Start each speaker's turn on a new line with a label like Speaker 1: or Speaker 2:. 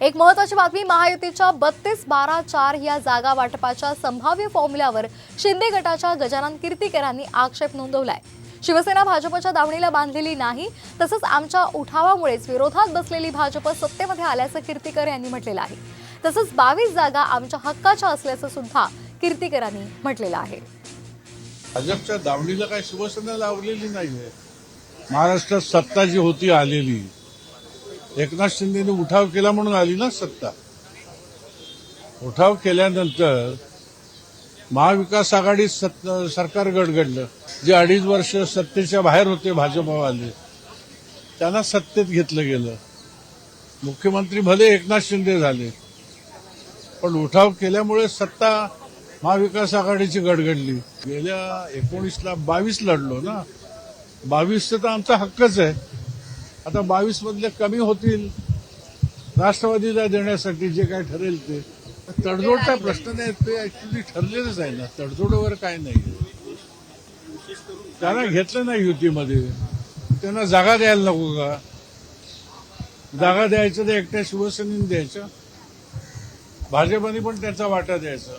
Speaker 1: एक महत्वाची बातमी महायुतीच्या बत्तीस बारा चार या जागा वाटपाच्या संभाव्य फॉर्म्युल्यावर शिंदे गटाच्या गजानन कीर्तीकरांनी आक्षेप नोंदवलाय. शिवसेना भाजपच्या दावणीला बांधलेली नाही तसंच आमच्या उठावामुळेच विरोधात बसलेली भाजप सत्तेमध्ये आल्याचं कीर्तीकर यांनी म्हटलेलं आहे. तसंच बावीस जागा आमच्या हक्काच्या असल्याचं सुद्धा कीर्तीकरांनी म्हटलेलं आहे.
Speaker 2: भाजपच्या दावणीला काय शिवसेना लावलेली नाहीये. महाराष्ट्रात सत्ता जी होती आलेली एकनाथ शिंदेने उठाव केला म्हणून आली ना सत्ता. उठाव केल्यानंतर महाविकास आघाडी सत्ता सरकार गडगडलं. जे अडीच वर्ष सत्तेच्या बाहेर होते भाजपवाले. त्यांना सत्तेत घेतलं गेलं. मुख्यमंत्री भले एकनाथ शिंदे झाले पण उठाव केल्यामुळे सत्ता महाविकास आघाडीची गडगडली. गेल्या एकोणीसला बावीस लढलो ना. बावीसचं तर आमचा हक्कच आहे. आता बावीस मधले कमी होतील. राष्ट्रवादीला देण्यासाठी जे काय ठरेल ते. तडजोडचा प्रश्न नाही ते ऍक्च्युली ठरलेलंच आहे ना. तडजोडवर काय नाही. त्यांना घेतलं नाही युतीमध्ये. त्यांना जागा द्यायला नको का? जागा द्यायचं तर एकट्या शिवसेनेने द्यायचं. भाजपने पण त्याचा वाटा द्यायचा.